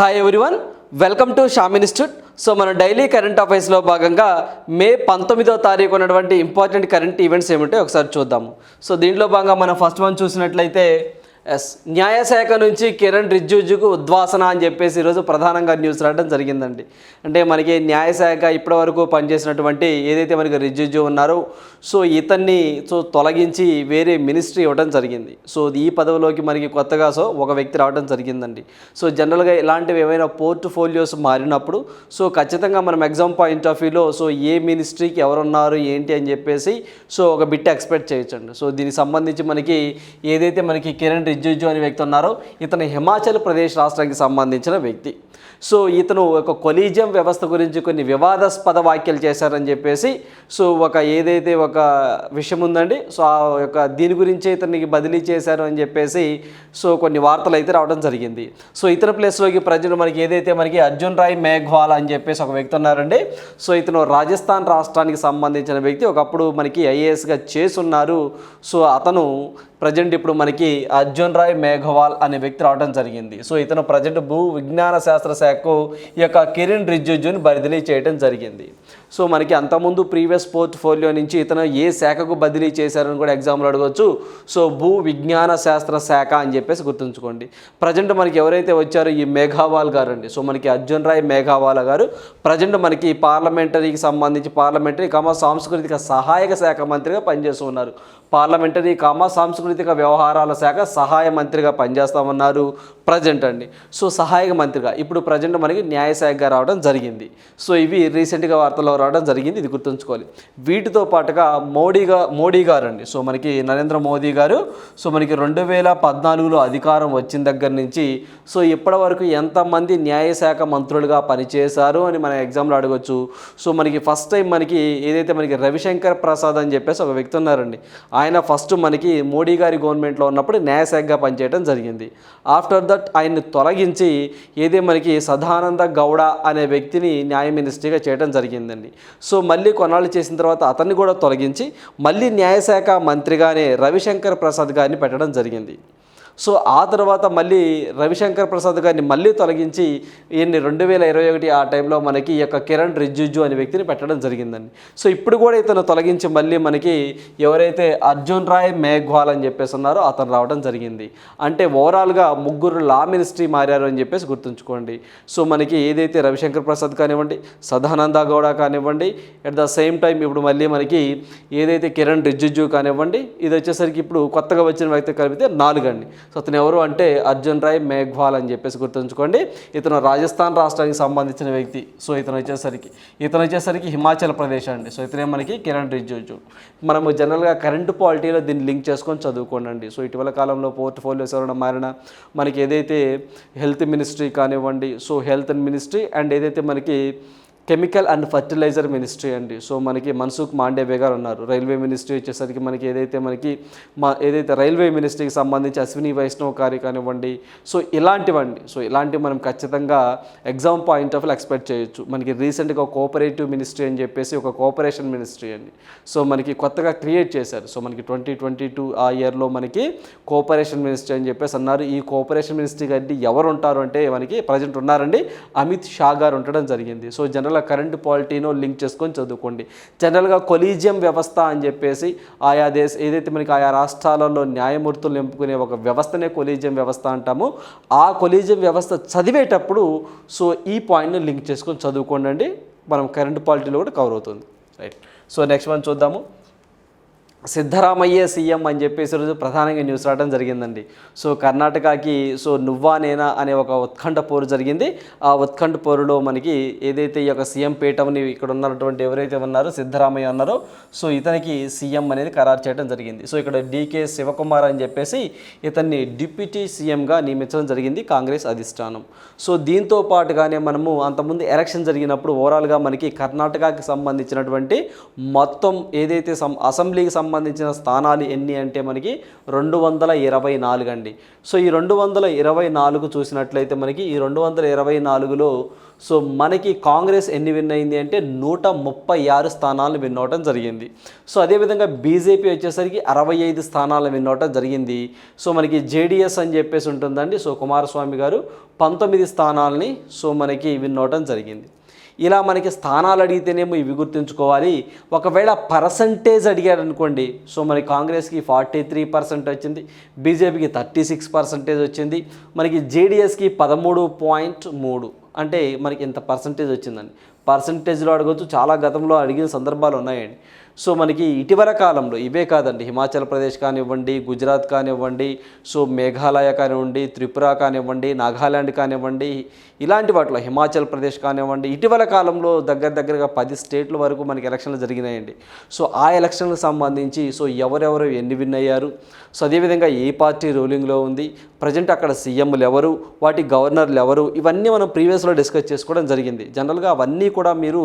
Hi everyone welcome to Sham institute so మన daily current అఫైర్స్లో భాగంగా మే పంతొమ్మిదో తారీఖు ఉన్నటువంటి ఇంపార్టెంట్ కరెంట్ ఈవెంట్స్ ఏమిటో ఒకసారి చూద్దాము. సో దీంట్లో భాగంగా మనం ఫస్ట్ వన్ చూసినట్లయితే ఎస్. న్యాయశాఖ నుంచి కిరణ్ రిజ్జుజుకు ఉద్వాసన అని చెప్పేసి ఈరోజు ప్రధానంగా న్యూస్ రావడం జరిగిందండి. అంటే మనకి న్యాయశాఖ ఇప్పటివరకు పనిచేసినటువంటి ఏదైతే మనకి రిజ్జుజు ఉన్నారో సో ఇతన్ని సో తొలగించి వేరే మినిస్ట్రీ ఇవ్వడం జరిగింది. సో ఈ పదవిలోకి మనకి కొత్తగా సో ఒక వ్యక్తి రావడం జరిగిందండి. సో జనరల్గా ఇలాంటివి ఏమైనా పోర్ట్ఫోలియోస్ మారినప్పుడు సో ఖచ్చితంగా మనం ఎగ్జామ్ పాయింట్ ఆఫ్ వ్యూలో సో ఏ మినిస్ట్రీకి ఎవరున్నారు ఏంటి అని చెప్పేసి సో ఒక బిట్ ఎక్స్పెక్ట్ చేయొచ్చండి. సో దీనికి సంబంధించి మనకి ఏదైతే మనకి కిరణ్ రిజిజు అనే వ్యక్తి ఉన్నారు. ఇతను హిమాచల్ ప్రదేశ్ రాష్ట్రానికి సంబంధించిన వ్యక్తి. సో ఇతను ఒక కొలీజియం వ్యవస్థ గురించి కొన్ని వివాదాస్పద వ్యాఖ్యలు చేశారని చెప్పేసి సో ఒక ఏదైతే ఒక విషయం ఉందండి సో ఆ యొక్క దీని గురించి ఇతనికి బదిలీ చేశారు అని చెప్పేసి సో కొన్ని వార్తలు అయితే రావడం జరిగింది. సో ఇతర ప్లేస్లోకి ప్రజలు మనకి ఏదైతే మనకి అర్జున్ రాయ్ మేఘ్వాల్ అని చెప్పేసి ఒక వ్యక్తి ఉన్నారండి. సో ఇతను రాజస్థాన్ రాష్ట్రానికి సంబంధించిన వ్యక్తి. ఒకప్పుడు మనకి ఐఏఎస్గా చేసున్నారు సో అతను ప్రజెంట్ ఇప్పుడు మనకి అర్జున్ రాయ్ మేఘవాల్ అనే వ్యక్తి రావడం జరిగింది. సో ఇతను ప్రజెంట్ భూ విజ్ఞాన శాస్త్ర శాఖకు ఈ యొక్క కిరణ్ రిజిజుని బదిలీ చేయడం జరిగింది. సో మనకి అంతకుముందు ప్రీవియస్ పోర్ట్ఫోలియో నుంచి ఇతను ఏ శాఖకు బదిలీ చేశారని కూడా ఎగ్జామ్లో అడగవచ్చు సో భూ విజ్ఞాన శాస్త్ర శాఖ అని చెప్పేసి గుర్తుంచుకోండి. ప్రజెంట్ మనకి ఎవరైతే వచ్చారో ఈ మేఘావాల్ గారు అండి సో మనకి అర్జున్ రాయ్ మేఘావాల గారు ప్రజెంట్ మనకి పార్లమెంటరీకి సంబంధించి పార్లమెంటరీ కమ సాంస్కృతిక సహాయక శాఖ మంత్రిగా పనిచేస్తూ ఉన్నారు. పార్లమెంటరీ కామ సాంస్కృతిక వ్యవహారాల శాఖ సహాయ మంత్రిగా పనిచేస్తామన్నారు. ప్రజెంట్ అండి. సో సహాయక మంత్రిగా ఇప్పుడు ప్రజెంట్ మనకి న్యాయశాఖగా రావడం జరిగింది. సో ఇవి రీసెంట్గా వార్తల్లో రావడం జరిగింది ఇది గుర్తుంచుకోవాలి. వీటితో పాటుగా మోడీగా మోడీ గారు అండి సో మనకి నరేంద్ర మోదీ గారు సో మనకి రెండు వేల పద్నాలుగులో అధికారం వచ్చిన దగ్గర నుంచి సో ఇప్పటి వరకు ఎంతమంది న్యాయశాఖ మంత్రులుగా పనిచేశారు అని మన ఎగ్జామ్లో అడగొచ్చు. సో మనకి ఫస్ట్ టైం మనకి ఏదైతే మనకి రవిశంకర్ ప్రసాద్ అని చెప్పేసి ఒక వ్యక్తి ఉన్నారండి. ఆయన ఫస్ట్ మనకి మోడీ గారి గవర్నమెంట్లో ఉన్నప్పుడు న్యాయశాఖగా పనిచేయడం జరిగింది. ఆఫ్టర్ దట్ ఆయన్ని తొలగించి ఏదే మనకి సదానంద గౌడ అనే వ్యక్తిని న్యాయ మినిస్ట్రీగా చేయడం జరిగిందండి. సో మళ్ళీ కొన్నాళ్ళు చేసిన తర్వాత అతన్ని కూడా తొలగించి మళ్ళీ న్యాయశాఖ మంత్రిగానే రవిశంకర్ ప్రసాద్ గారిని పెట్టడం జరిగింది. సో ఆ తర్వాత మళ్ళీ రవిశంకర్ ప్రసాద్ గారిని మళ్ళీ తొలగించి ఈయన్ని రెండు వేల ఇరవై ఒకటి ఆ టైంలో మనకి ఈ యొక్క కిరణ్ రిజ్జుజు అనే వ్యక్తిని పెట్టడం జరిగిందండి. సో ఇప్పుడు కూడా ఇతను తొలగించి మళ్ళీ మనకి ఎవరైతే అర్జున్ రాయ్ మేఘ్వాల్ అని చెప్పేసి ఉన్నారో అతను రావడం జరిగింది. అంటే ఓవరాల్గా ముగ్గురు లా మినిస్ట్రీ మారారు అని చెప్పేసి గుర్తుంచుకోండి. సో మనకి ఏదైతే రవిశంకర్ ప్రసాద్ కానివ్వండి సదానంద గౌడ కానివ్వండి అట్ ద సేమ్ టైం ఇప్పుడు మళ్ళీ మనకి ఏదైతే కిరణ్ రిజ్జుజు కానివ్వండి ఇది వచ్చేసరికి ఇప్పుడు కొత్తగా వచ్చిన వ్యక్తి కలిపితే నాలుగండి. సో అతను ఎవరు అంటే అర్జున్ రాయ్ మేఘ్వాల్ అని చెప్పేసి గుర్తుంచుకోండి. ఇతను రాజస్థాన్ రాష్ట్రానికి సంబంధించిన వ్యక్తి. సో ఇతను వచ్చేసరికి ఇతను వచ్చేసరికి హిమాచల్ ప్రదేశ్ అండి. సో ఇతనే మనకి కిరణ్ రిజిజు. మనము జనరల్గా కరెంటు పాలిటీలో దీన్ని లింక్ చేసుకొని చదువుకోండి సో ఇటీవల కాలంలో పోర్ట్ఫోలియోస్ ఎవరైనా మారిన మనకి ఏదైతే హెల్త్ మినిస్ట్రీ కానివ్వండి సో హెల్త్ మినిస్ట్రీ అండ్ ఏదైతే మనకి కెమికల్ అండ్ ఫర్టిలైజర్ మినిస్ట్రీ అండి. సో మనకి మన్సుఖ్ మాండేవే గారు ఉన్నారు. రైల్వే మినిస్ట్రీ వచ్చేసరికి మనకి ఏదైతే మనకి మా ఏదైతే రైల్వే మినిస్ట్రీకి సంబంధించి అశ్విని వైష్ణవ్ గారి కానివ్వండి సో ఇలాంటివండి. సో ఇలాంటివి మనం ఖచ్చితంగా ఎగ్జామ్ పాయింట్ ఆఫ్ ఎక్స్పెక్ట్ చేయొచ్చు. మనకి రీసెంట్గా కోఆపరేటివ్ మినిస్ట్రీ అని చెప్పేసి ఒక కోఆపరేషన్ మినిస్ట్రీ అండి. సో మనకి కొత్తగా క్రియేట్ చేశారు. సో మనకి ట్వంటీ ట్వంటీ టూ ఆ ఇయర్లో మనకి కోఆపరేషన్ మినిస్ట్రీ అని చెప్పేసి అన్నారు. ఈ కోఆపరేషన్ మినిస్ట్రీ గారి ఎవరు ఉంటారు అంటే మనకి ప్రజెంట్ ఉన్నారండి. అమిత్ షా గారు ఉండడం జరిగింది. సో జనరల్ జనరల్గా కరెంట్ పాలిటీనో లింక్ చేసుకొని చదువుకోండి. జనరల్గా కొలీజియం వ్యవస్థ అని చెప్పేసి ఆయా దేశ ఏదైతే మనకి ఆయా రాష్ట్రాలలో న్యాయమూర్తులు నింపుకునే ఒక వ్యవస్థనే కొలీజియం వ్యవస్థ అంటాము. ఆ కొలీజియం వ్యవస్థ చదివేటప్పుడు సో ఈ పాయింట్ని లింక్ చేసుకొని చదువుకోండి మనం కరెంట్ పాలిటీలో కూడా కవర్ అవుతుంది. రైట్. సో నెక్స్ట్ మనం చూద్దాము. సిద్ధరామయ్యే సీఎం అని చెప్పేసి రోజు ప్రధానంగా న్యూస్ రావడం జరిగిందండి. సో కర్ణాటకకి సో నువ్వా నేనా అనే ఒక ఉత్కంఠ పోరు జరిగింది. ఆ ఉత్కంఠ పోరులో మనకి ఏదైతే ఈ యొక్క సీఎం పీఠంని ఇక్కడ ఉన్నటువంటి ఎవరైతే ఉన్నారో సిద్ధరామయ్య ఉన్నారో సో ఇతనికి సీఎం అనేది ఖరారు చేయడం జరిగింది. సో ఇక్కడ డీకే శివకుమార్ అని చెప్పేసి ఇతన్ని డిప్యూటీ సీఎంగా నియమించడం జరిగింది కాంగ్రెస్ అధిష్టానం. సో దీంతో పాటుగానే మనము అంతకుముందు ఎలక్షన్ జరిగినప్పుడు ఓవరాల్గా మనకి కర్ణాటకకి సంబంధించినటువంటి మొత్తం ఏదైతే సం అసెంబ్లీకి సంబంధించి సంబంధించిన స్థానాలు ఎన్ని అంటే మనకి రెండు వందల ఇరవై నాలుగు అండి సో ఈ రెండు వందల ఇరవై నాలుగు చూసినట్లయితే మనకి ఈ రెండు వందల ఇరవై నాలుగులో సో మనకి కాంగ్రెస్ ఎన్ని విన్ అయింది అంటే నూట ముప్పై ఆరు స్థానాలను విన్ అవడం జరిగింది. సో అదేవిధంగా బీజేపీ వచ్చేసరికి అరవై ఐదు స్థానాలను విన్ అవడం జరిగింది. సో మనకి జేడిఎస్ అని చెప్పేసి ఉంటుందండి. సో కుమారస్వామి గారు పంతొమ్మిది స్థానాలని సో మనకి విన్ అవడం జరిగింది. ఇలా మనకి స్థానాలు అడిగితేనేమో ఇవి గుర్తుంచుకోవాలి. ఒకవేళ పర్సంటేజ్ అడిగాడు అనుకోండి సో మనకి కాంగ్రెస్కి ఫార్టీ త్రీ పర్సెంట్ వచ్చింది బీజేపీకి థర్టీ సిక్స్ పర్సెంటేజ్ వచ్చింది మనకి జేడిఎస్కి పదమూడు పాయింట్ మూడు. అంటే మనకి ఇంత పర్సంటేజ్ వచ్చిందండి. పర్సంటేజ్లో అడగవచ్చు చాలా గతంలో అడిగిన సందర్భాలు ఉన్నాయండి. సో మనకి ఇటీవల కాలంలో ఇవే కాదండి హిమాచల్ ప్రదేశ్ కానివ్వండి గుజరాత్ కానివ్వండి సో మేఘాలయ కానివ్వండి త్రిపుర కానివ్వండి నాగాలాండ్ కానివ్వండి ఇలాంటి వాటిలో హిమాచల్ ప్రదేశ్ కానివ్వండి ఇటీవల కాలంలో దగ్గర దగ్గరగా పది స్టేట్ల వరకు మనకి ఎలక్షన్లు జరిగినాయండి. సో ఆ ఎలక్షన్లకు సంబంధించి సో ఎవరెవరు ఎన్ని విన్ అయ్యారు? సో అదేవిధంగా ఏ పార్టీ రూలింగ్లో ఉంది? ప్రజెంట్ అక్కడ సీఎంలు ఎవరు? వాటి గవర్నర్లు ఎవరు? ఇవన్నీ మనం ప్రీవియస్లో డిస్కస్ చేసుకోవడం జరిగింది. జనరల్గా అవన్నీ కూడా మీరు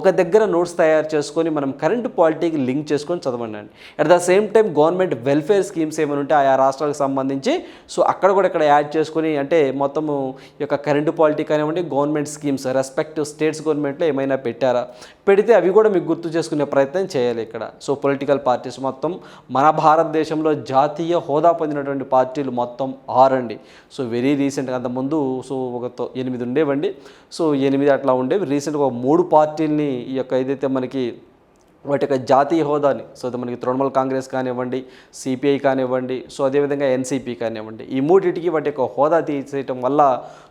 ఒక దగ్గర నోట్స్ తయారు చేసుకొని మనం కరెంట్ పాలిటీకి లింక్ చేసుకొని చదవండి అండి. At the same time government welfare schemes ఏమైనా ఉంటే ఆయా రాష్ట్రాలకు సంబంధించి సో అక్కడ కూడా ఇక్కడ యాడ్ చేసుకొని అంటే మొత్తము ఈ యొక్క కరెంటు పాలిటీ కానివ్వండి గవర్నమెంట్ స్కీమ్స్ రెస్పెక్టివ్ స్టేట్స్ గవర్నమెంట్లో ఏమైనా పెట్టారా? పెడితే అవి కూడా మీకు గుర్తు చేసుకునే ప్రయత్నం చేయాలి ఇక్కడ. సో పొలిటికల్ పార్టీస్ మొత్తం మన భారతదేశంలో జాతీయ హోదా పొందినటువంటి పార్టీలు మొత్తం ఆరండి. సో వెరీ రీసెంట్గా అంతకుముందు సో ఒక ఎనిమిది ఉండేవండి. సో ఎనిమిది అట్లా ఉండేవి. రీసెంట్గా ఒక మూడు పార్టీల్ని ఈ యొక్క ఏదైతే మనకి వాటి యొక్క జాతీయ హోదాని సో అది మనకి తృణమూల్ కాంగ్రెస్ కానివ్వండి సిపిఐ కానివ్వండి సో అదేవిధంగా ఎన్సీపీ కానివ్వండి ఈ మూడింటికి వాటి యొక్క హోదా తీసేయటం వల్ల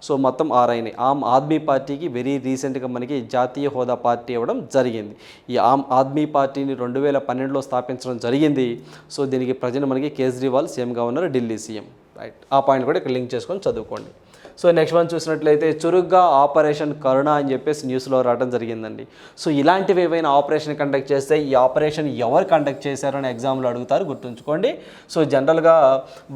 సో మొత్తం ఆరైనాయి. ఆమ్ ఆద్మీ పార్టీకి వెరీ రీసెంట్గా మనకి జాతీయ హోదా పార్టీ ఇవ్వడం జరిగింది. ఈ ఆమ్ ఆద్మీ పార్టీని రెండు వేల పన్నెండులో స్థాపించడం జరిగింది. సో దీనికి ప్రజలు మనకి కేజ్రీవాల్ సీఎంగా ఉన్నారు ఢిల్లీ సీఎం. రైట్. ఆ పాయింట్ కూడా ఇక్కడ లింక్ చేసుకొని చదువుకోండి. సో నెక్స్ట్ వన్ చూసినట్లయితే చురుగ్గా ఆపరేషన్ కరుణ అని చెప్పేసి న్యూస్లో రావడం జరిగిందండి. సో ఇలాంటివి ఏవైనా ఆపరేషన్ కండక్ట్ చేస్తే ఈ ఆపరేషన్ ఎవరు కండక్ట్ చేశారని ఎగ్జామ్లో అడుగుతారు గుర్తుంచుకోండి. సో జనరల్గా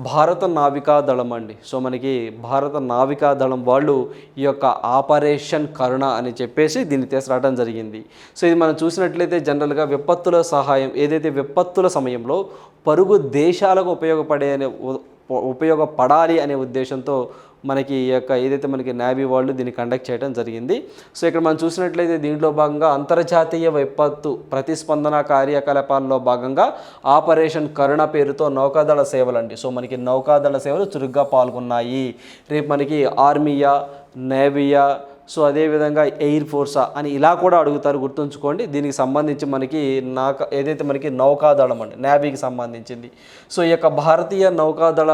భారత నావికా దళం అండి. సో మనకి భారత నావికా దళం వాళ్ళు ఈ యొక్క ఆపరేషన్ కరుణ అని చెప్పేసి దీన్ని తీసుకురావడం జరిగింది. సో ఇది మనం చూసినట్లయితే జనరల్గా విపత్తుల సహాయం ఏదైతే విపత్తుల సమయంలో పరుగు దేశాలకు ఉపయోగపడే ఉపయోగపడాలి అనే ఉద్దేశంతో మనకి ఈ యొక్క ఏదైతే మనకి నాబీ వాళ్ళు దీన్ని కండక్ట్ చేయడం జరిగింది. సో ఇక్కడ మనం చూసినట్లయితే దీంట్లో భాగంగా అంతర్జాతీయ విపత్తు ప్రతిస్పందన కార్యకలాపాల్లో భాగంగా ఆపరేషన్ కరుణ పేరుతో నౌకాదళ సేవలండి. సో మనకి నౌకాదళ సేవలు చురుగ్గా పాల్గొన్నాయి. రేపు మనకి ఆర్మీయా నేవియా సో అదేవిధంగా ఎయిర్ ఫోర్సా అని ఇలా కూడా అడుగుతారు గుర్తుంచుకోండి. దీనికి సంబంధించి మనకి నాక ఏదైతే మనకి నౌకాదళం అండి నేవీకి సంబంధించింది. సో ఈ యొక్క భారతీయ నౌకాదళ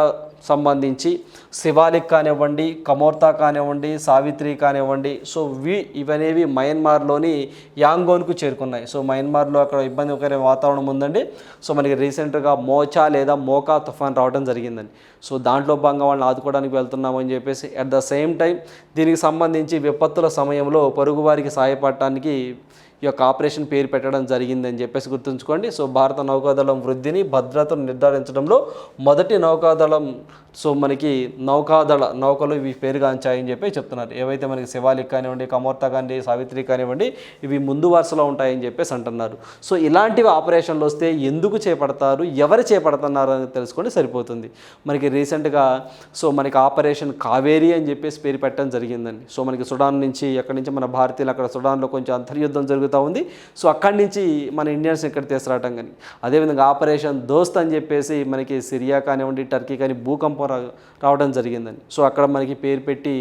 సంబంధించి శివాలిక్ కానివ్వండి కమోర్తా కానివ్వండి సావిత్రి కానివ్వండి సో వి ఇవనేవి మయన్మార్లోని యాంగోన్కు చేరుకున్నాయి. సో మయన్మార్లో అక్కడ ఇబ్బందికర వాతావరణం ఉందండి. సో మనకి రీసెంట్గా మోచా లేదా మోకా తుఫాన్ రావడం జరిగిందండి. సో దాంట్లో భాగంగా వాళ్ళని ఆదుకోవడానికి వెళ్తున్నామని చెప్పేసి అట్ ద సేమ్ టైం దీనికి సంబంధించి విపత్తుల సమయంలో పొరుగువారికి సహాయపడటానికి ఈ యొక్క ఆపరేషన్ పేరు పెట్టడం జరిగిందని చెప్పేసి గుర్తుంచుకోండి. సో భారత నౌకాదళం వృద్ధిని భద్రతను నిర్ధారించడంలో మొదటి నౌకాదళం సో మనకి నౌకాదళ నౌకలు ఇవి పేరుగాంచాయని చెప్పి చెప్తున్నారు. ఏవైతే మనకి శివాలిక్ కానివ్వండి కమోర్తా కానివ్వండి సావిత్రి కానివ్వండి ఇవి ముందు వరుసలో ఉంటాయని చెప్పేసి అంటున్నారు. సో ఇలాంటివి ఆపరేషన్లు వస్తే ఎందుకు చేపడతారు ఎవరు చేపడుతున్నారు అని తెలుసుకొని సరిపోతుంది. మనకి రీసెంట్గా సో మనకి ఆపరేషన్ కావేరి అని చెప్పేసి పేరు పెట్టడం జరిగిందండి. సో మనకి సుడాన్ నుంచి ఎక్కడి నుంచి మన భారతీయులు అక్కడ సుడాన్లో కొంచెం అంతర్యుద్ధం జరుగుతుంది జరుగుతూ ఉంది. సో అక్కడి నుంచి మన ఇండియన్స్ ఇక్కడ తీసుకురావటం కానీ అదేవిధంగా ఆపరేషన్ దోస్త్ అని చెప్పేసి మనకి సిరియా కానివ్వండి టర్కీ కానీ భూకంపం రావడం జరిగిందని సో అక్కడ మనకి పేరు పెట్టి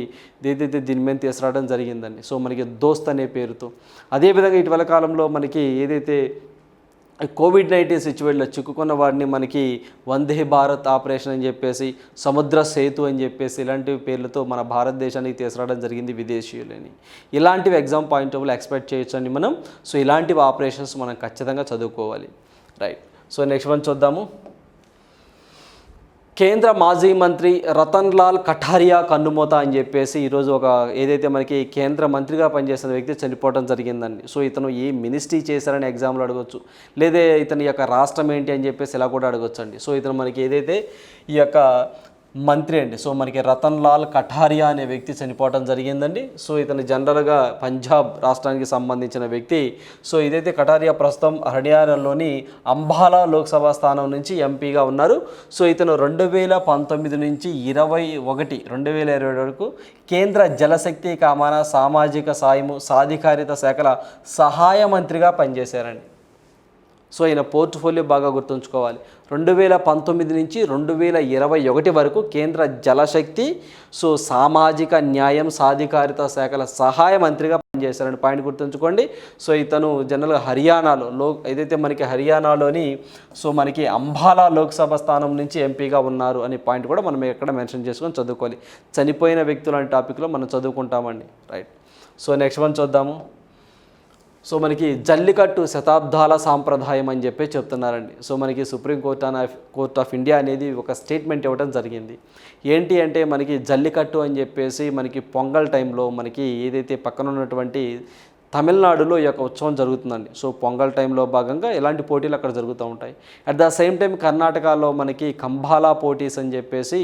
ఏదైతే దీని మీద తీసుకురావడం జరిగిందండి. సో మనకి దోస్త్ అనే పేరుతో. అదేవిధంగా ఇటీవల కాలంలో మనకి ఏదైతే కోవిడ్ నైన్టీన్ సిచ్యువేషన్లో చిక్కుకున్న వాడిని మనకి వందే భారత్ ఆపరేషన్ అని చెప్పేసి సముద్ర సేతు అని చెప్పేసి ఇలాంటి పేర్లతో మన భారతదేశానికి తీసుకురావడం జరిగింది విదేశీయులని. ఇలాంటివి ఎగ్జామ్ పాయింట్ ఆఫ్ ఎక్స్పెక్ట్ చేయొచ్చని మనం. సో ఇలాంటివి ఆపరేషన్స్ మనం ఖచ్చితంగా చదువుకోవాలి. రైట్ సో నెక్స్ట్ వన్ చూద్దాము. కేంద్ర మాజీ మంత్రి రతన్ లాల్ కఠారియా కన్నుమూత అని చెప్పేసి ఈరోజు ఒక ఏదైతే మనకి కేంద్ర మంత్రిగా పనిచేసిన వ్యక్తి చనిపోవడం జరిగిందండి. సో ఇతను ఏ మినిస్ట్రీ చేశారని ఎగ్జామ్లో అడగొచ్చు. లేదా ఇతని యొక్క రాష్ట్రం ఏంటి అని చెప్పేసి ఇలా కూడా అడగొచ్చు అండి సో ఇతను మనకి ఏదైతే ఈ యొక్క మంత్రి అండి. సో మనకి రతన్ లాల్ కఠారియా అనే వ్యక్తి చనిపోవడం జరిగిందండి. సో ఇతను జనరల్గా పంజాబ్ రాష్ట్రానికి సంబంధించిన వ్యక్తి. సో ఇదైతే కఠారియా ప్రస్తుతం హర్యానాలోని అంబాలా లోక్సభ స్థానం నుంచి ఎంపీగా ఉన్నారు. సో ఇతను రెండు వేల పంతొమ్మిది నుంచి ఇరవై ఒకటి రెండు వేల ఇరవై వరకు కేంద్ర జలశక్తి కామాన సామాజిక సాయము సాధికారిత శాఖల సహాయ మంత్రిగా పనిచేశారండి. సో ఈయన పోర్ట్ఫోలియో బాగా గుర్తుంచుకోవాలి. రెండు వేల పంతొమ్మిది నుంచి రెండు వేల ఇరవై ఒకటి వరకు కేంద్ర జలశక్తి సో సామాజిక న్యాయం సాధికారిత శాఖల సహాయ మంత్రిగా పనిచేశారని పాయింట్ గుర్తుంచుకోండి. సో ఇతను జనరల్గా హర్యానాలో లో ఏదైతే మనకి హర్యానాలోని సో మనకి అంబాలా లోక్సభ స్థానం నుంచి ఎంపీగా ఉన్నారు అనే పాయింట్ కూడా మనం ఎక్కడ మెన్షన్ చేసుకొని చదువుకోవాలి. చనిపోయిన వ్యక్తులు అనే టాపిక్లో మనం చదువుకుంటామండి. రైట్. సో నెక్స్ట్ వన్ చూద్దాము. సో మనకి జల్లికట్టు శతాబ్దాల సాంప్రదాయం అని చెప్పి చెప్తున్నారండి. సో మనకి supreme court of court of India అనేది ఒక స్టేట్మెంట్ ఇవ్వడం జరిగింది. ఏంటి అంటే మనకి జల్లికట్టు అని చెప్పేసి మనకి పొంగల్ టైంలో మనకి ఏదైతే పక్కన ఉన్నటువంటి తమిళనాడులో ఈ యొక్క ఉత్సవం జరుగుతుందండి. సో పొంగల్ టైంలో భాగంగా ఇలాంటి పోటీలు అక్కడ జరుగుతూ ఉంటాయి. అట్ ద సేమ్ టైం కర్ణాటకలో మనకి కంబాలా పోటీస్ అని చెప్పేసి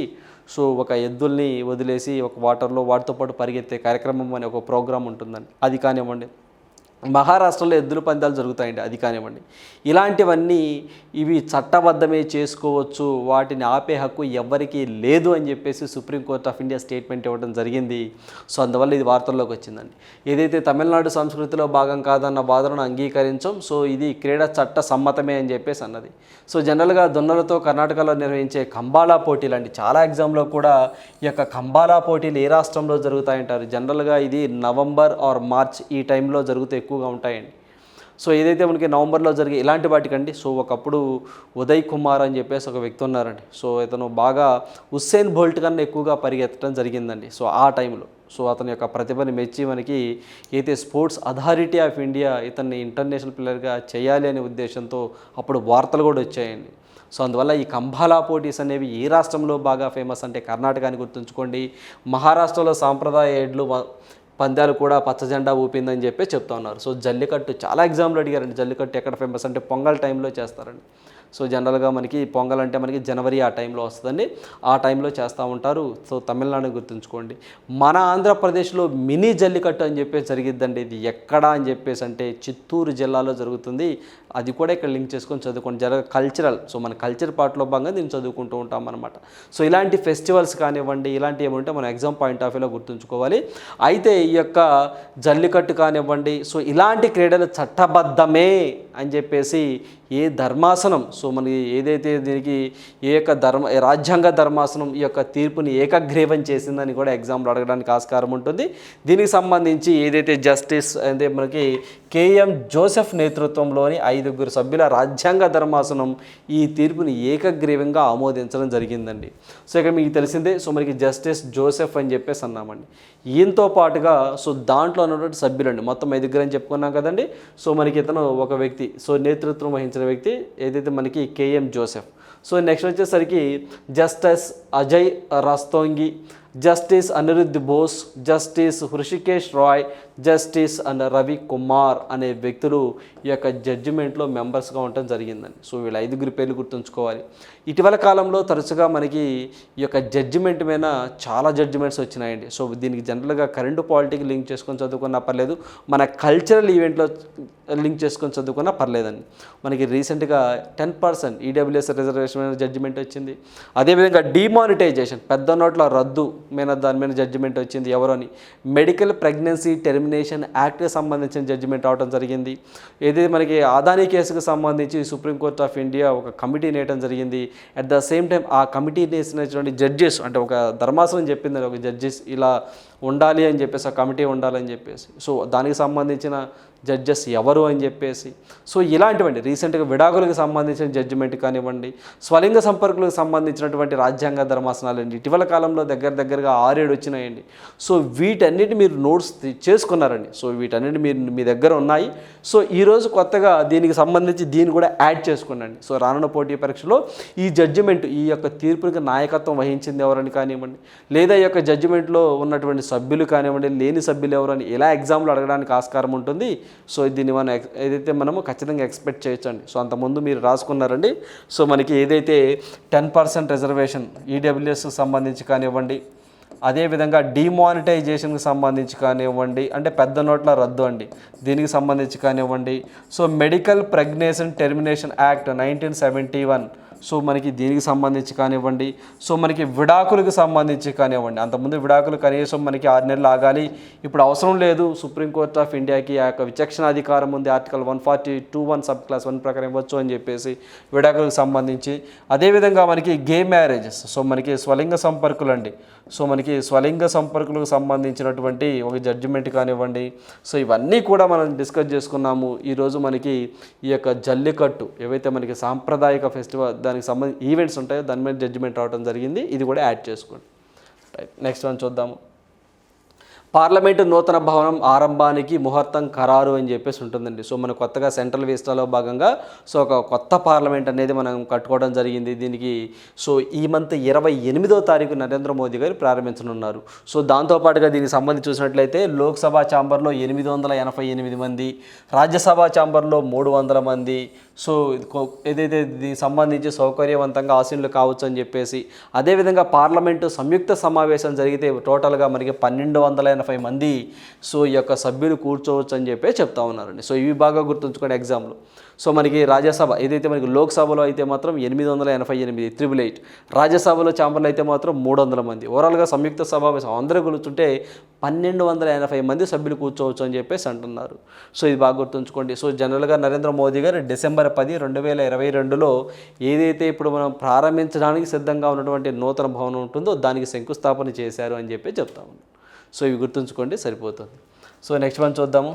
సో ఒక ఎద్దుల్ని వదిలేసి ఒక వాటర్లో వాటితో పాటు పరిగెత్తే కార్యక్రమం అనే ఒక ప్రోగ్రామ్ ఉంటుందండి. అది కానివ్వండి. మహారాష్ట్రలో ఎద్దుల పందాలు జరుగుతాయండి అది కానివ్వండి. ఇలాంటివన్నీ ఇవి చట్టబద్ధమే చేసుకోవచ్చు వాటిని ఆపే హక్కు ఎవ్వరికీ లేదు అని చెప్పేసి సుప్రీంకోర్ట్ ఆఫ్ ఇండియా స్టేట్మెంట్ ఇవ్వడం జరిగింది. సో అందువల్ల ఇది వార్తల్లోకి వచ్చిందండి. ఏదైతే తమిళనాడు సంస్కృతిలో భాగం కాదన్న వాదనను అంగీకరించం సో ఇది క్రీడా చట్ట సమ్మతమే అని చెప్పేసి అన్నది. సో జనరల్గా దున్నలతో కర్ణాటకలో నిర్వహించే కంబాలా పోటీలు అండి చాలా ఎగ్జామ్లో కూడా ఈ యొక్క కంబాలా పోటీలు ఏ రాష్ట్రంలో జరుగుతాయంటారు? జనరల్గా ఇది నవంబర్ ఆర్ మార్చ్ ఈ టైంలో జరుగుతాయి. ఎక్కువగా ఉంటాయండి. సో ఏదైతే మనకి నవంబర్లో జరిగే ఇలాంటి వాటికండి సో ఒకప్పుడు ఉదయ్ కుమార్ అని చెప్పేసి ఒక వ్యక్తి ఉన్నారండి. సో ఇతను బాగా హుస్సేన్ బోల్ట్ కన్నా ఎక్కువగా పరిగెత్తడం జరిగిందండి. సో ఆ టైంలో. సో అతని యొక్క ప్రతిభని మెచ్చి మనకి అయితే స్పోర్ట్స్ అథారిటీ ఆఫ్ ఇండియా ఇతన్ని ఇంటర్నేషనల్ ప్లేయర్గా చేయాలి అనే ఉద్దేశంతో అప్పుడు వార్తలు కూడా వచ్చాయండి. సో అందువల్ల ఈ కంభాలా పోటీస్ అనేవి ఏ రాష్ట్రంలో బాగా ఫేమస్ అంటే కర్ణాటక అని గుర్తుంచుకోండి. మహారాష్ట్రలో సాంప్రదాయ ఎడ్లు పందాలు కూడా పచ్చ జెండా ఊపిందని చెప్పి చెప్తా ఉన్నారు. సో జల్లికట్టు చాలా ఎగ్జామ్లు అడిగారండి. జల్లికట్టు ఎక్కడ ఫేమస్ అంటే పొంగల్ టైంలో చేస్తారండి. సో జనరల్గా మనకి పొంగల్ అంటే మనకి జనవరి ఆ టైంలో వస్తుందండి. ఆ టైంలో చేస్తూ ఉంటారు. సో తమిళనాడు గుర్తుంచుకోండి. మన ఆంధ్రప్రదేశ్లో మినీ జల్లికట్టు అని చెప్పేసి జరిగిద్దండి. ఇది ఎక్కడ అని చెప్పేసి అంటే చిత్తూరు జిల్లాలో జరుగుతుంది. అది కూడా ఇక్కడ లింక్ చేసుకొని చదువుకోండి. జర కల్చరల్. సో మన కల్చర్ పార్ట్లో భాగంగా దీన్ని చదువుకుంటూ ఉంటాం అనమాట సో ఇలాంటి ఫెస్టివల్స్ కానివ్వండి ఇలాంటి ఏమంటే మనం ఎగ్జామ్ పాయింట్ ఆఫ్ వ్యూలో గుర్తుంచుకోవాలి. అయితే ఈ యొక్క జల్లికట్టు కానివ్వండి సో ఇలాంటి క్రీడలు చట్టబద్ధమే అని చెప్పేసి ఏ ధర్మాసనం సో మనకి ఏదైతే దీనికి ఏ యొక్క ధర్మ రాజ్యాంగ ధర్మాసనం ఈ యొక్క తీర్పుని ఏకగ్రీవం చేసిందని కూడా ఎగ్జామ్లో అడగడానికి ఆస్కారం ఉంటుంది. దీనికి సంబంధించి ఏదైతే జస్టిస్ అంటే మనకి కేఎం జోసెఫ్ నేతృత్వంలోని ఐదుగురు సభ్యుల రాజ్యాంగ ధర్మాసనం ఈ తీర్పుని ఏకగ్రీవంగా ఆమోదించడం జరిగిందండి. సో ఇక్కడ మీకు తెలిసిందే సో మనకి జస్టిస్ జోసెఫ్ అని చెప్పేసి అన్నామండి. ఈయనతో పాటుగా సో దాంట్లో ఉన్నటువంటి సభ్యులండి. మొత్తం ఐదుగురు అని చెప్పుకున్నాం కదండి. సో మనకి ఇతను ఒక వ్యక్తి సో నేతృత్వం వహించిన వ్యక్తి ఏదైతే మనకి K M Joseph. So next వచ్చేసరికి justice Ajay Rastogi justice Aniruddha Bose justice Hrishikesh Roy justice and Ravi Kumar అనే వ్యక్తులు ఈ యొక్క జడ్జిమెంట్లో మెంబర్స్గా ఉండటం జరిగిందండి. సో వీళ్ళ ఐదుగురి పేర్లు గుర్తుంచుకోవాలి. ఇటీవల కాలంలో తరచుగా మనకి ఈ యొక్క జడ్జిమెంట్ మీద చాలా జడ్జిమెంట్స్ వచ్చినాయండి. సో దీనికి జనరల్గా కరెంటు పాలిటీకి లింక్ చేసుకొని చదువుకున్నా పర్లేదు మన కల్చరల్ ఈవెంట్లో లింక్ చేసుకొని చదువుకున్నా పర్లేదండి. మనకి రీసెంట్గా టెన్ పర్సెంట్ ఈడబ్ల్యూఎస్ రిజర్వేషన్ మీద జడ్జిమెంట్ వచ్చింది. అదేవిధంగా డిమానిటైజేషన్ పెద్ద నోట్ల రద్దు మీద దాని మీద జడ్జిమెంట్ వచ్చింది ఎవరో అని. మెడికల్ ప్రెగ్నెన్సీ టెర్మినేషన్ యాక్ట్కి సంబంధించిన జడ్జిమెంట్ అవడం జరిగింది. ఏదైతే మనకి ఆదాని కేసుకు సంబంధించి సుప్రీంకోర్ట్ ఆఫ్ ఇండియా ఒక కమిటీ నేయడం జరిగింది. అట్ ద సేమ్ టైం ఆ కమిటీ నేసినటువంటి జడ్జెస్ అంటే ఒక ధర్మాసనం చెప్పింది ఒక జడ్జెస్ ఇలా ఉండాలి అని చెప్పేసి ఆ కమిటీ ఉండాలని చెప్పేసి. సో దానికి సంబంధించిన జడ్జెస్ ఎవరు అని చెప్పేసి. సో ఇలాంటివండి. రీసెంట్గా విడాకులకు సంబంధించిన జడ్జిమెంట్ కానివ్వండి స్వలింగ సంపర్కులకు సంబంధించినటువంటి రాజ్యాంగ ధర్మాసనాలండి ఇటీవల కాలంలో దగ్గర దగ్గరగా ఆరేడు వచ్చినాయండి. సో వీటన్నిటి మీరు నోట్స్ చేసుకున్నారండి. సో వీటన్నిటి మీరు మీ దగ్గర ఉన్నాయి. సో ఈరోజు కొత్తగా దీనికి సంబంధించి దీన్ని కూడా యాడ్ చేసుకున్నాండి. సో రానున్న పోటీ పరీక్షలో ఈ జడ్జిమెంట్ ఈ యొక్క తీర్పునికి నాయకత్వం వహించింది ఎవరని కానివ్వండి లేదా ఈ యొక్క జడ్జిమెంట్లో ఉన్నటువంటి సభ్యులు కానివ్వండి లేని సభ్యులు ఎవరని ఎలా ఎగ్జామ్లో అడగడానికి ఆస్కారం ఉంటుంది సో దీన్ని మనం ఏదైతే మనము ఖచ్చితంగా ఎక్స్పెక్ట్ చేయొచ్చండి. సో అంతకుముందు మీరు రాసుకున్నారండి. సో మనకి ఏదైతే టెన్ పర్సెంట్ రిజర్వేషన్ ఈడబ్ల్యూఎస్కి సంబంధించి కానివ్వండి అదేవిధంగా డిమానిటైజేషన్కి సంబంధించి కానివ్వండి అంటే పెద్ద నోట్ల రద్దు అండి. దీనికి సంబంధించి కానివ్వండి. So medical pregnation termination act nineteen seventy one so మనకి దీనికి సంబంధించి కానివ్వండి సో మనకి విడాకులకు సంబంధించి కానివ్వండి. అంతకుముందు విడాకులు కనీసం మనకి ఆరు నెలలు ఆగాలి ఇప్పుడు అవసరం లేదు. సుప్రీంకోర్ట్ ఆఫ్ ఇండియాకి ఆ యొక్క విచక్షణ అధికారం ఉంది. Article one forty two one sub clause one ప్రకారం ఇవ్వచ్చు అని చెప్పేసి విడాకులకు సంబంధించి. అదేవిధంగా మనకి గే మ్యారేజెస్ సో మనకి స్వలింగ సంపర్కులు అండి సో మనకి స్వలింగ సంపర్కులకు సంబంధించినటువంటి ఒక జడ్జిమెంట్ కానివ్వండి. సో ఇవన్నీ కూడా మనం డిస్కస్ చేసుకున్నాము. ఈరోజు మనకి ఈ యొక్క జల్లికట్టు ఏవైతే మనకి సాంప్రదాయక ఫెస్టివల్ దానికి సంబంధించి ఈవెంట్స్ ఉంటాయో దాని మీద జడ్జిమెంట్ రావడం జరిగింది. ఇది కూడా యాడ్ చేసుకోండి. రైట్ నెక్స్ట్ వన్ చూద్దాము. పార్లమెంటు నూతన భవనం ఆరంభానికి ముహూర్తం ఖరారు అని చెప్పేసి ఉంటుందండి. సో మన కొత్తగా సెంట్రల్ విస్టాలో భాగంగా సో ఒక కొత్త పార్లమెంట్ అనేది మనం కట్టుకోవడం జరిగింది. దీనికి సో ఈ మంత్ ఇరవై ఎనిమిదో తారీఖు నరేంద్ర మోదీ గారు ప్రారంభించనున్నారు. సో దాంతోపాటుగా దీనికి సంబంధించి చూసినట్లయితే లోక్సభ ఛాంబర్లో ఎనిమిది వందల ఎనభై ఎనిమిది మంది రాజ్యసభ ఛాంబర్లో మూడు వందల మంది సో ఏదైతే దీనికి సంబంధించి సౌకర్యవంతంగా ఆశీనులు కావచ్చు అని చెప్పేసి అదేవిధంగా పార్లమెంటు సంయుక్త సమావేశం జరిగితే టోటల్గా మనకి పన్నెండు వందల ఎనభై మంది సో ఈ యొక్క సభ్యులు కూర్చోవచ్చు అని చెప్పి చెప్తా ఉన్నారండి. సో ఇవి బాగా గుర్తుంచుకోండి ఎగ్జామ్లో సో మనకి రాజ్యసభ ఏదైతే మనకి లోక్సభలో అయితే మాత్రం ఎనిమిది వందల ఎనభై ఎనిమిది త్రిబుల్ ఎయిట్ రాజ్యసభలో ఛాంబర్లు అయితే మాత్రం మూడు వందల మంది. ఓవరాల్గా సంయుక్త సమావేశం అందరూ కూర్చుంటే పన్నెండు వందల ఎనభై మంది సభ్యులు కూర్చోవచ్చు అని చెప్పేసి అంటున్నారు. సో ఇది బాగా గుర్తుంచుకోండి. సో జనరల్గా నరేంద్ర మోదీ గారు డిసెంబర్ పది రెండు వేల ఇరవై రెండులో ఏదైతే ఇప్పుడు మనం ప్రారంభించడానికి సిద్ధంగా ఉన్నటువంటి నూతన భవనం ఉంటుందో దానికి శంకుస్థాపన చేశారు అని చెప్పి చెప్తా ఉన్నాం సో ఇవి గుర్తుంచుకోండి సరిపోతుంది. సో నెక్స్ట్ వన్ చూద్దాము.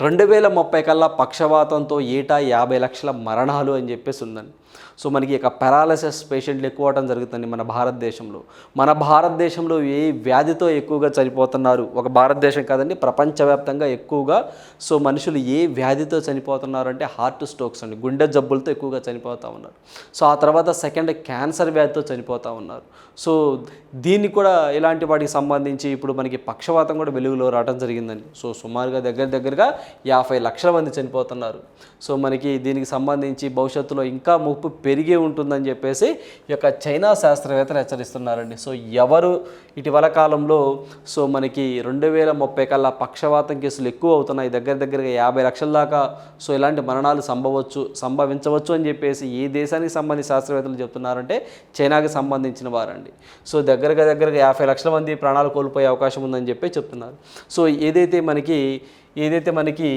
రెండు వేల ముప్పై కల్లా పక్షవాతంతో ఏటా యాభై లక్షల మరణాలు అని చెప్పేసి ఉందండి. సో మనకి ఇక పెరాలసిస్ పేషెంట్లు ఎక్కువ అవడం జరుగుతుంది మన భారతదేశంలో. మన భారతదేశంలో ఏ వ్యాధితో ఎక్కువగా చనిపోతున్నారు? ఒక భారతదేశం కాదండి ప్రపంచవ్యాప్తంగా ఎక్కువగా. సో మనుషులు ఏ వ్యాధితో చనిపోతున్నారు అంటే హార్ట్ స్ట్రోక్స్ అండి గుండె జబ్బులతో ఎక్కువగా చనిపోతూ ఉన్నారు. సో ఆ తర్వాత సెకండ్ క్యాన్సర్ వ్యాధితో చనిపోతూ ఉన్నారు. సో దీన్ని కూడా ఇలాంటి వాటికి సంబంధించి ఇప్పుడు మనకి పక్షవాతం కూడా వెలుగులో రావడం జరిగిందండి. సో సుమారుగా దగ్గర దగ్గరగా యాభై లక్షల మంది చనిపోతున్నారు. సో మనకి దీనికి సంబంధించి భవిష్యత్తులో ఇంకా ముప్పు పెరిగి ఉంటుందని చెప్పేసి ఈ యొక్క చైనా శాస్త్రవేత్తలు హెచ్చరిస్తున్నారండి. సో ఎవరు ఇటీవల కాలంలో సో మనకి రెండు వేల ముప్పై కల్లా పక్షవాతం కేసులు ఎక్కువ అవుతున్నాయి దగ్గర దగ్గరగా యాభై లక్షల దాకా సో ఇలాంటి మరణాలు సంభవచ్చు సంభవించవచ్చు అని చెప్పేసి ఏ దేశానికి సంబంధించి శాస్త్రవేత్తలు చెప్తున్నారంటే చైనాకి సంబంధించిన వారండి. సో దగ్గరగా దగ్గరగా యాభై లక్షల మంది ప్రాణాలు కోల్పోయే అవకాశం ఉందని చెప్పి చెప్తున్నారు. సో ఏదైతే మనకి ఏదైతే మనకి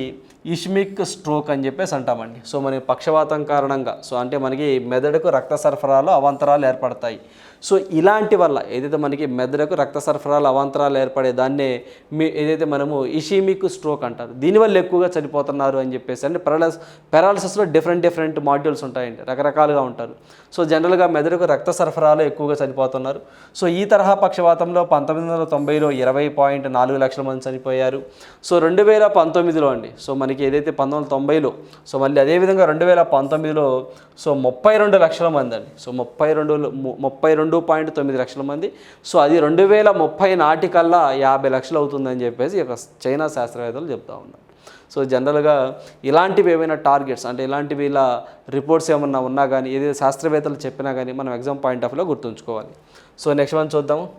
ఇష్మిక్ స్ట్రోక్ అని చెప్పేసి అంటామండి. సో మనకి పక్షవాతం కారణంగా సో అంటే మనకి మెదడుకు రక్త సరఫరాలో అవాంతరాలు ఏర్పడతాయి. సో ఇలాంటి వల్ల ఏదైతే మనకి మెదడుకు రక్త సరఫరాలు అవాంతరాలు ఏర్పడే దాన్నే మీ ఏదైతే మనము ఇషీమిక్ స్ట్రోక్ అంటారు దీనివల్ల ఎక్కువగా చనిపోతున్నారు అని చెప్పేసి అంటే పెరాలస్ పెరాలసిస్లో డిఫరెంట్ డిఫరెంట్ మాడ్యూల్స్ ఉంటాయండి రకరకాలుగా ఉంటారు. సో జనరల్గా మెదడుకు రక్త సరఫరాలో ఎక్కువగా చనిపోతున్నారు. సో ఈ తరహా పక్షవాతంలో పంతొమ్మిది వందల తొంభైలో ఇరవై పాయింట్ నాలుగు లక్షల మంది చనిపోయారు. సో రెండు వేల పంతొమ్మిదిలో అండి సో మనకి ఏదైతే పంతొమ్మిది వందల తొంభైలో సో మళ్ళీ అదేవిధంగా రెండు వేల పంతొమ్మిదిలో సో ముప్పై రెండు లక్షల మంది అండి. సో ముప్పై రెండు ముప్పై రెండు పాయింట్ తొమ్మిది లక్షల మంది. సో అది రెండు వేల ముప్పై నాటికల్లా యాభై లక్షలు అవుతుందని చెప్పేసి ఈ చైనా శాస్త్రవేత్తలు చెప్తా ఉన్నారు. సో జనరల్గా ఇలాంటివి ఏమైనా టార్గెట్స్ అంటే ఇలాంటివి ఇలా రిపోర్ట్స్ ఏమన్నా ఉన్నా కానీ ఏదైతే శాస్త్రవేత్తలు చెప్పినా కానీ మనం ఎగ్జామ్ పాయింట్ ఆఫ్ వ్యూలో గుర్తుంచుకోవాలి. సో నెక్స్ట్ వన్ చూద్దాము.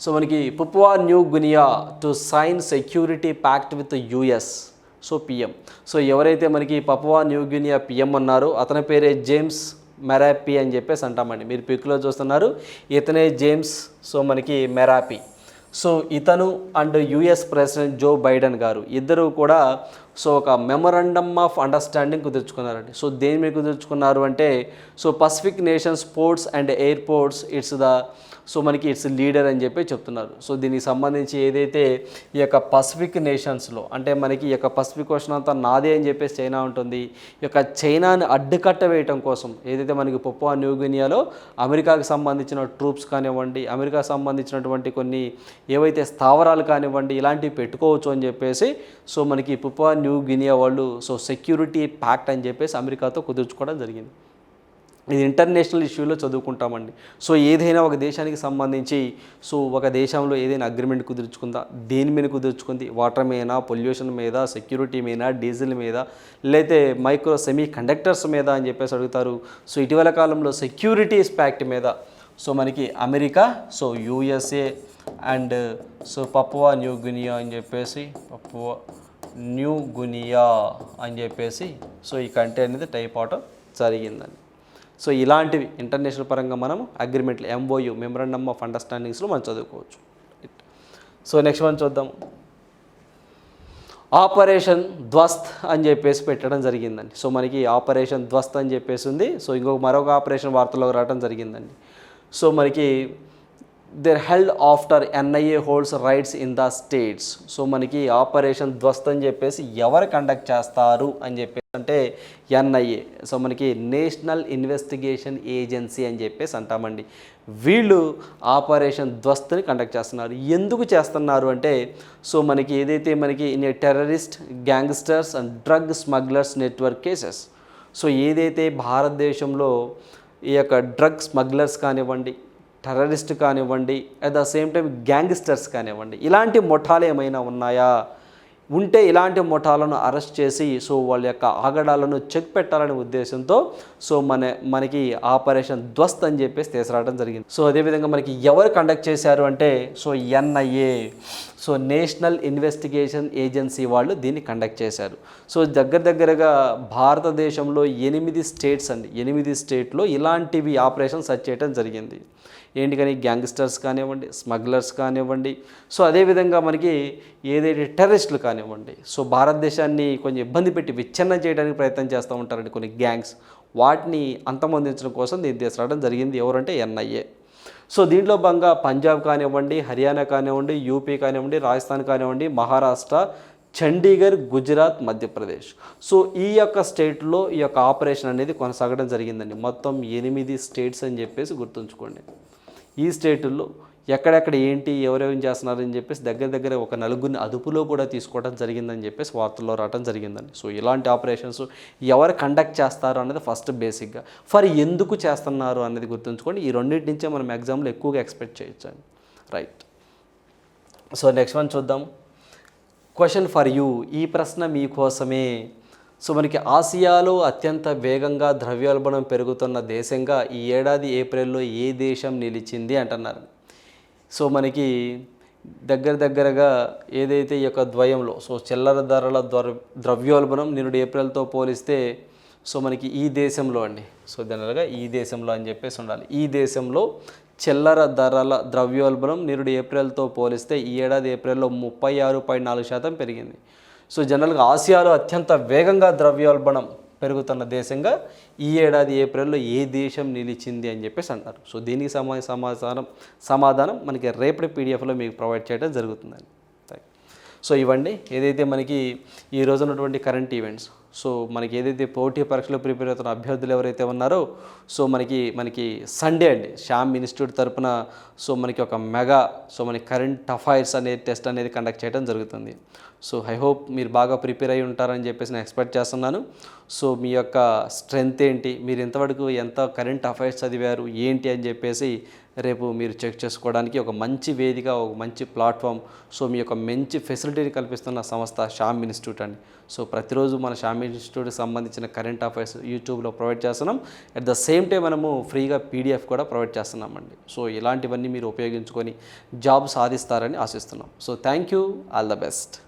సో మనకి Papua new Guinea to sign security pact with US. So PM. So ఎవరైతే మనకి పపువా న్యూ గినియా పిఎం ఉన్నారో అతని పేరే జేమ్స్ మెరాపీ అని చెప్పేసి అంటామండి. మీరు పిక్లో చూస్తున్నారు. ఇతనే జేమ్స్ సో మనకి మెరాపీ. సో ఇతను and US president Joe Biden గారు ఇద్దరు కూడా సో ఒక మెమొరండమ్ ఆఫ్ అండర్స్టాండింగ్ కుదుర్చుకున్నారండి. సో దేని మీద కుదుర్చుకున్నారు అంటే so Pacific nation sports and airports it's the so మనకి ఇట్స్ లీడర్ అని చెప్పి చెప్తున్నారు. సో దీనికి సంబంధించి ఏదైతే ఈ యొక్క పసిఫిక్ నేషన్స్లో అంటే మనకి ఈ యొక్క పసిఫిక్ ఓషన్ అంతా నాదే అని చెప్పేసి చైనా ఉంటుంది. ఈ యొక్క చైనాని అడ్డుకట్ట వేయటం కోసం ఏదైతే మనకి పొప్పా న్యూగినియాలో అమెరికాకి సంబంధించిన ట్రూప్స్ కానివ్వండి అమెరికాకి సంబంధించినటువంటి కొన్ని ఏవైతే స్థావరాలు కానివ్వండి ఇలాంటివి పెట్టుకోవచ్చు అని చెప్పేసి సో మనకి పుప్పా న్యూ గినియా వాళ్ళు సో సెక్యూరిటీ ప్యాక్ట్ అని చెప్పేసి అమెరికాతో కుదుర్చుకోవడం జరిగింది. ఇది ఇంటర్నేషనల్ ఇష్యూలో చదువుకుంటామండి. సో ఏదైనా ఒక దేశానికి సంబంధించి సో ఒక దేశంలో ఏదైనా అగ్రిమెంట్ కుదుర్చుకుందా దేని మీద కుదుర్చుకుంది? వాటర్ మీద పొల్యూషన్ మీద సెక్యూరిటీ మీద డీజిల్ మీద లేతే మైక్రో సెమీ కండక్టర్స్ మీద అని చెప్పేసి అడుగుతారు. సో ఇటీవల కాలంలో సెక్యూరిటీస్ ప్యాక్ట్ మీద సో మనకి America so USA and so Papua new Guinea అని చెప్పేసి పప్పువా న్యూ గునియా అని చెప్పేసి సో ఈ కంటే అనేది టైప్ అవటం జరిగిందండి. సో ఇలాంటివి ఇంటర్నేషనల్ పరంగా మనం అగ్రిమెంట్లు ఎంఓయు మెమరాండమ్ ఆఫ్ అండర్స్టాండింగ్స్లో మనం చదువుకోవచ్చు. సో నెక్స్ట్ మనం చూద్దాం. ఆపరేషన్ ధ్వస్త్ అని చెప్పేసి పెట్టడం జరిగిందండి. సో మనకి ఆపరేషన్ ధ్వస్త్ అని చెప్పేసి ఉంది. సో ఇంకొక మరొక ఆపరేషన్ వార్తలోకి రావడం జరిగిందండి. సో మనకి there held after NIA holds rights in the states so మనకి ఆపరేషన్ ధ్వస్త్ అని చెప్పేసి ఎవరు కండక్ట్ చేస్తారు అని చెప్పేసి అంటే ఎన్ఐఏ సో మనకి నేషనల్ ఇన్వెస్టిగేషన్ ఏజెన్సీ అని చెప్పేసి అంటామండి. వీళ్ళు ఆపరేషన్ ధ్వస్త్ని కండక్ట్ చేస్తున్నారు. ఎందుకు చేస్తున్నారు అంటే సో మనకి ఏదైతే మనకి in terrorist gangsters and drug smugglers network cases so ఏదైతే భారతదేశంలో ఈ యొక్క డ్రగ్ స్మగ్లర్స్ కానివ్వండి టెర్రరిస్ట్ కానివ్వండి at the same time gangsters కానివ్వండి ఇలాంటి ముఠాలు ఏమైనా ఉన్నాయా? ఉంటే ఇలాంటి ముఠాలను అరెస్ట్ చేసి సో వాళ్ళ యొక్క ఆగడాలను చెక్ పెట్టాలనే ఉద్దేశంతో సో మన మనకి ఆపరేషన్ ధ్వస్త్ అని చెప్పేసి తీసుకురావడం జరిగింది. సో అదేవిధంగా మనకి ఎవరు కండక్ట్ చేశారు అంటే so NIA so national investigation agency వాళ్ళు దీన్ని కండక్ట్ చేశారు. సో దగ్గర దగ్గరగా భారతదేశంలో ఎనిమిది స్టేట్స్ అండి. ఎనిమిది స్టేట్లో ఇలాంటివి ఆపరేషన్ సెట్ చేయడం జరిగింది. ఏంటి కానీ గ్యాంగ్స్టర్స్ కానివ్వండి స్మగ్లర్స్ కానివ్వండి సో అదేవిధంగా మనకి ఏదైతే టెర్రరిస్టులు కానివ్వండి సో భారతదేశాన్ని కొంచెం ఇబ్బంది పెట్టి విచ్ఛిన్నం చేయడానికి ప్రయత్నం చేస్తూ ఉంటారండి కొన్ని గ్యాంగ్స్. వాటిని అంతమొందించడం కోసం దీన్ని తీసుకురావడం జరిగింది ఎవరంటే ఎన్ఐఏ. సో దీంట్లో భాగంగా పంజాబ్ కానివ్వండి హర్యానా కానివ్వండి యూపీ కానివ్వండి రాజస్థాన్ కానివ్వండి మహారాష్ట్ర చండీగఢ్ గుజరాత్ మధ్యప్రదేశ్. సో ఈ యొక్క స్టేట్లో ఈ యొక్క ఆపరేషన్ అనేది కొనసాగడం జరిగిందండి. మొత్తం ఎనిమిది స్టేట్స్ అని చెప్పేసి గుర్తుంచుకోండి. ఈ స్టేటుల్లో ఎక్కడెక్కడ ఏంటి ఎవరెవరు చేస్తున్నారని చెప్పేసి దగ్గర దగ్గర ఒక నలుగురిని అదుపులో కూడా తీసుకోవడం జరిగిందని చెప్పేసి వార్తల్లో రావడం జరిగిందండి. సో ఇలాంటి ఆపరేషన్స్ ఎవరు కండక్ట్ చేస్తారు అనేది ఫస్ట్ బేసిక్గా. ఫర్ ఎందుకు చేస్తున్నారు అనేది గుర్తుంచుకొని ఈ రెండింటి నుంచే మనం ఎగ్జామ్లో ఎక్కువగా ఎక్స్పెక్ట్ చేయొచ్చు రైట్. సో నెక్స్ట్ వన్ చూద్దాం. Question for you. ఈ ప్రశ్న మీకోసమే సో మనకి ఆసియాలో అత్యంత వేగంగా ద్రవ్యోల్బణం పెరుగుతున్న దేశంగా ఈ ఏడాది ఏప్రిల్లో ఏ దేశం నిలిచింది అంటున్నారు. సో మనకి దగ్గర దగ్గరగా ఏదైతే ఈ యొక్క ద్వయంలో సో చిల్లర ధరల ద్ర ద్రవ్యోల్బణం నిరుడు ఏప్రిల్తో పోలిస్తే సో మనకి ఈ దేశంలో అండి సో జనరల్గా ఈ దేశంలో అని చెప్పేసి ఉండాలి. ఈ దేశంలో చిల్లర ధరల ద్రవ్యోల్బణం నిరుడు ఏప్రిల్తో పోలిస్తే ఈ ఏడాది ఏప్రిల్లో ముప్పై ఆరు పాయింట్ నాలుగు శాతం పెరిగింది. సో జనరల్గా ఆసియాలో అత్యంత వేగంగా ద్రవ్యోల్బణం పెరుగుతున్న దేశంగా ఈ ఏడాది ఏప్రిల్లో ఏ దేశం నిలిచింది అని చెప్పేసి అంటారు సో దీనికి సమా సమాచారం సమాధానం మనకి రేపటి పీడిఎఫ్లో మీకు ప్రొవైడ్ చేయడం జరుగుతుందండి యూ. సో ఇవ్వండి ఏదైతే మనకి ఈ రోజు ఉన్నటువంటి కరెంట్ ఈవెంట్స్ సో మనకి ఏదైతే పోటీ పరీక్షలో ప్రిపేర్ అవుతున్న అభ్యర్థులు ఎవరైతే ఉన్నారో సో మనకి మనకి సండే అండి శ్యామ్ ఇన్స్టిట్యూట్ తరపున సో మనకి ఒక మెగా సో మనకి కరెంట్ అఫైర్స్ అనే టెస్ట్ అనేది కండక్ట్ చేయడం జరుగుతుంది. సో ఐ హోప్ మీరు బాగా ప్రిపేర్ అయి ఉంటారని చెప్పేసి నేను ఎక్స్పెక్ట్ చేస్తున్నాను. సో మీ యొక్క స్ట్రెంగ్త్ ఏంటి మీరు ఇంతవరకు ఎంత కరెంట్ అఫైర్స్ చదివారు ఏంటి అని చెప్పేసి రేపు మీరు చెక్ చేసుకోవడానికి ఒక మంచి వేదిక ఒక మంచి ప్లాట్ఫామ్ సో మీ యొక్క మంచి ఫెసిలిటీని కల్పిస్తున్న సంస్థ షామ్ ఇన్స్టిట్యూట్ అండి. సో ప్రతిరోజు మన షామ్ ఇన్స్టిట్యూట్కి సంబంధించిన కరెంట్ అఫైర్స్ యూట్యూబ్లో ప్రొవైడ్ చేస్తున్నాం. అట్ ద సేమ్ టైం మనము ఫ్రీగా పీడిఎఫ్ కూడా ప్రొవైడ్ చేస్తున్నామండి. సో ఇలాంటివన్నీ మీరు ఉపయోగించుకొని జాబ్ సాధిస్తారని ఆశిస్తున్నాం. So thank you. All the best.